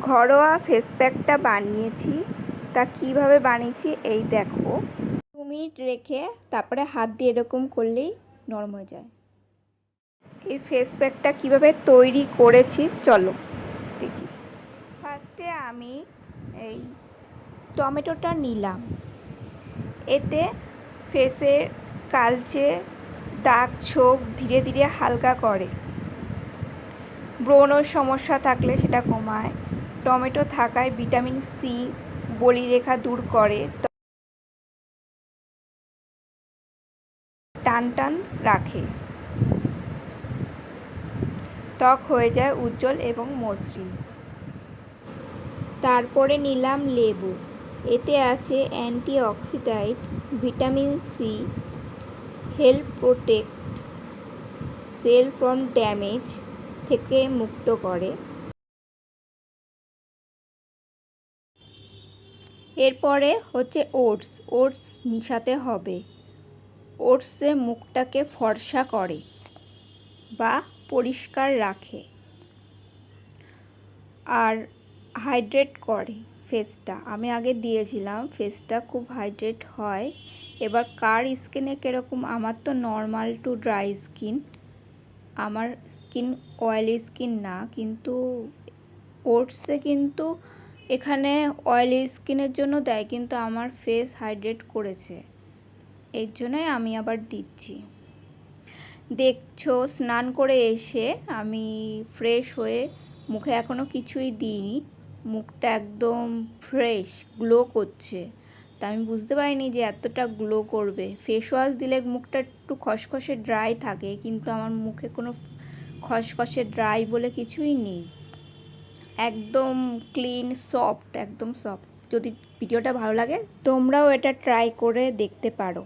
ঘরোয়া ফেস প্যাকটা বানিয়েছি। তা কীভাবে বানিয়েছি? এই দেখো। দু মিনিট রেখে তারপরে হাত দিয়ে এরকম করলেই নরম হয়ে যায়। এই ফেস প্যাকটা কীভাবে তৈরি করেছি? চলো দেখি। ফার্স্টে আমি এই টমেটোটা নিলাম। এতে ফেসের কালচে দাগ ছোপ ধীরে ধীরে হালকা করে। ব্রণর সমস্যা থাকলে সেটা কমায়। টমেটো থাকায় ভিটামিন সি বলিরেখা দূর করে টান টান রাখে। ত্বক হয়ে যায় উজ্জ্বল এবং মসৃণ। তারপরে নিলাম লেবু। এতে আছে antioxidant vitamin C help protect, cell from damage থেকে মুক্ত করে। এরপরে হচ্ছে ওটস ওটস মিশাতে হবে। ওটসে মুখটাকে ফর্সা করে বা পরিষ্কার রাখে আর হাইড্রেট করে ফেসটা। আমি আগে দিয়েছিলাম, ফেসটা খুব হাইড্রেট হয়। এবার কার স্কিনে কীরকম? আমার তো নর্মাল টু ড্রাই স্কিন। আমার স্কিন অয়েলি স্কিন না, কিন্তু ওটসে কিন্তু এখানে অয়েলি স্কিনের জন্য দেয়, কিন্তু আমার ফেস হাইড্রেট করেছে। এর জন্যই আমি আবার দিচ্ছি। দেখছ, স্নান করে এসে আমি ফ্রেশ হয়ে মুখে এখনও কিছুই দিইনি। মুখটা একদম ফ্রেশ গ্লো করছে। তা আমি বুঝতে পারিনি যে এতটা গ্লো করবে। ফেস ওয়াশ দিলে মুখটা একটু খসখসে ড্রাই থাকে, কিন্তু আমার মুখে কোনো খসখসে ড্রাই বলে কিছুই নেই। একদম ক্লিন সফট একদম সফট যদি ভিডিওটা ভালো লাগে, তোমরাও এটা ট্রাই করে দেখতে পারো।